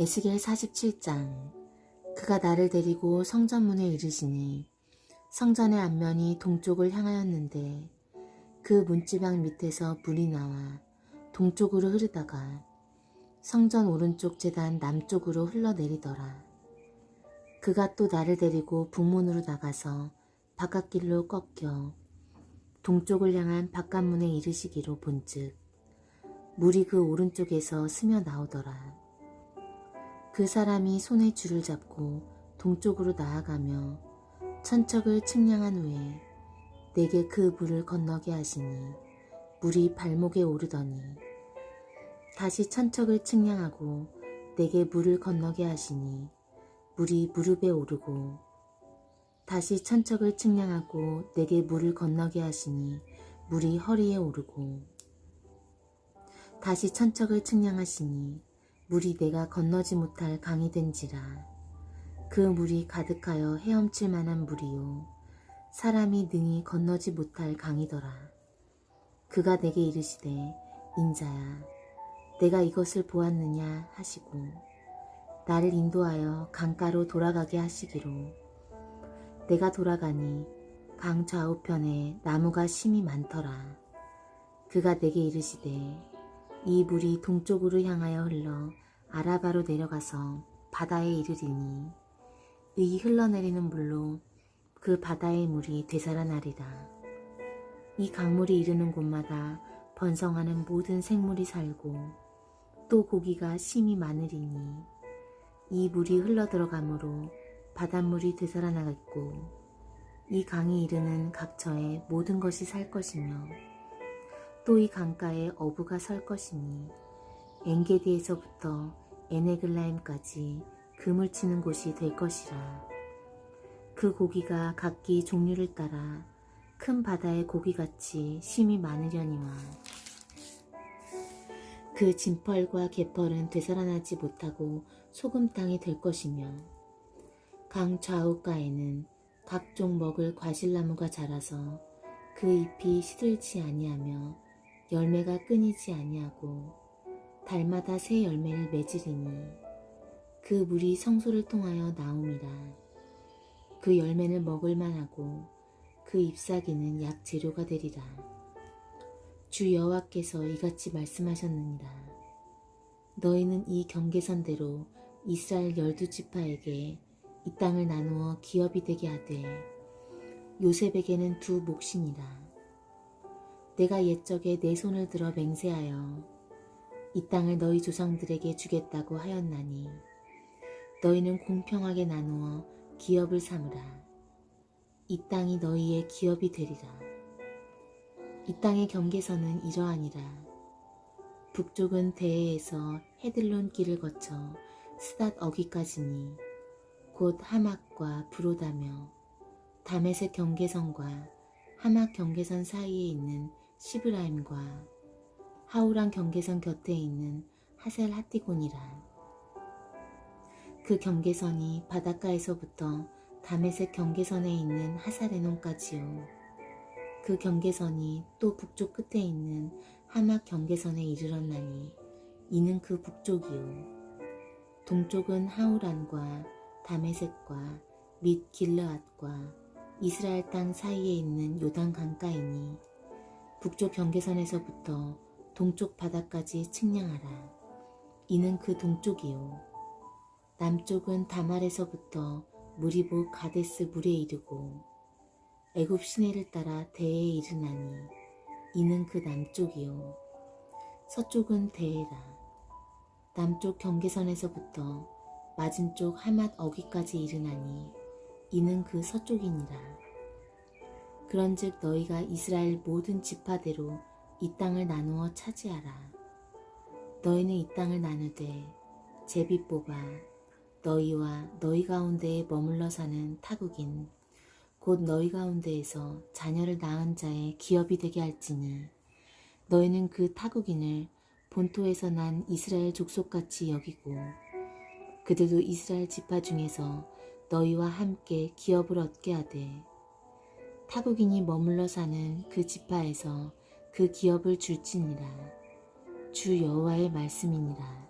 에스겔 47장 그가 나를 데리고 성전문에 이르시니 성전의 앞면이 동쪽을 향하였는데 그 문지방 밑에서 물이 나와 동쪽으로 흐르다가 성전 오른쪽 재단 남쪽으로 흘러내리더라. 그가 또 나를 데리고 북문으로 나가서 바깥길로 꺾여 동쪽을 향한 바깥문에 이르시기로 본즉 물이 그 오른쪽에서 스며 나오더라. 그 사람이 손에 줄을 잡고 동쪽으로 나아가며 천척을 측량한 후에 내게 그 물을 건너게 하시니 물이 발목에 오르더니 다시 천척을 측량하고 내게 물을 건너게 하시니 물이 무릎에 오르고 다시 천척을 측량하고 내게 물을 건너게 하시니 물이 허리에 오르고 다시 천척을 측량하시니 물이 내가 건너지 못할 강이 된지라. 그 물이 가득하여 헤엄칠 만한 물이요. 사람이 능히 건너지 못할 강이더라. 그가 내게 이르시되 인자야 내가 이것을 보았느냐 하시고 나를 인도하여 강가로 돌아가게 하시기로. 내가 돌아가니 강 좌우편에 나무가 심이 많더라. 그가 내게 이르시되 이 물이 동쪽으로 향하여 흘러 아라바로 내려가서 바다에 이르리니 이 흘러내리는 물로 그 바다의 물이 되살아나리라. 이 강물이 이르는 곳마다 번성하는 모든 생물이 살고 또 고기가 심이 많으리니 이 물이 흘러 들어가므로 바닷물이 되살아나겠고 이 강이 이르는 각처에 모든 것이 살 것이며 또이 강가에 어부가 설 것이니 엔게디에서부터 에네글라임까지 금을 치는 곳이 될 것이라. 그 고기가 각기 종류를 따라 큰 바다의 고기같이 심이 많으려니와 그 진펄과 개펄은 되살아나지 못하고 소금 땅이 될 것이며 강 좌우가에는 각종 먹을 과실나무가 자라서 그 잎이 시들지 아니하며 열매가 끊이지 아니하고 달마다 새 열매를 맺으리니 그 물이 성소를 통하여 나옴이라. 그 열매는 먹을 만하고 그 잎사귀는 약 재료가 되리라. 주 여호와께서 이같이 말씀하셨느니라. 너희는 이 경계선대로 이스라엘 열두 지파에게 이 땅을 나누어 기업이 되게 하되 요셉에게는 두 몫이니라 내가 옛적에 내 손을 들어 맹세하여 이 땅을 너희 조상들에게 주겠다고 하였나니 너희는 공평하게 나누어 기업을 삼으라. 이 땅이 너희의 기업이 되리라. 이 땅의 경계선은 이러하니라. 북쪽은 대해에서 헤들론 길을 거쳐 스닷 어기까지니 곧 하막과 브로다며 다메섹 경계선과 하막 경계선 사이에 있는 시브라임과 하우랑 경계선 곁에 있는 하셀 하티곤이라. 그 경계선이 바닷가에서부터 다메섹 경계선에 있는 하사레논까지요. 그 경계선이 또 북쪽 끝에 있는 하막 경계선에 이르렀나니 이는 그 북쪽이요. 동쪽은 하우란과 다메섹과 및 길르앗과 이스라엘 땅 사이에 있는 요단 강가이니 북쪽 경계선에서부터 동쪽 바다까지 측량하라. 이는 그 동쪽이요. 남쪽은 다말에서부터 무리보 가데스 물에 이르고 애굽 시내를 따라 대에 이르나니 이는 그 남쪽이요. 서쪽은 대에라. 남쪽 경계선에서부터 맞은쪽 하맛 어기까지 이르나니 이는 그 서쪽이니라. 그런즉 너희가 이스라엘 모든 지파대로 이 땅을 나누어 차지하라. 너희는 이 땅을 나누되 제비 뽑아 너희와 너희 가운데에 머물러 사는 타국인 곧 너희 가운데에서 자녀를 낳은 자의 기업이 되게 할지니 너희는 그 타국인을 본토에서 난 이스라엘 족속같이 여기고 그들도 이스라엘 지파 중에서 너희와 함께 기업을 얻게 하되 타국인이 머물러 사는 그 지파에서 그 기업을 줄지니라. 주 여호와의 말씀이니라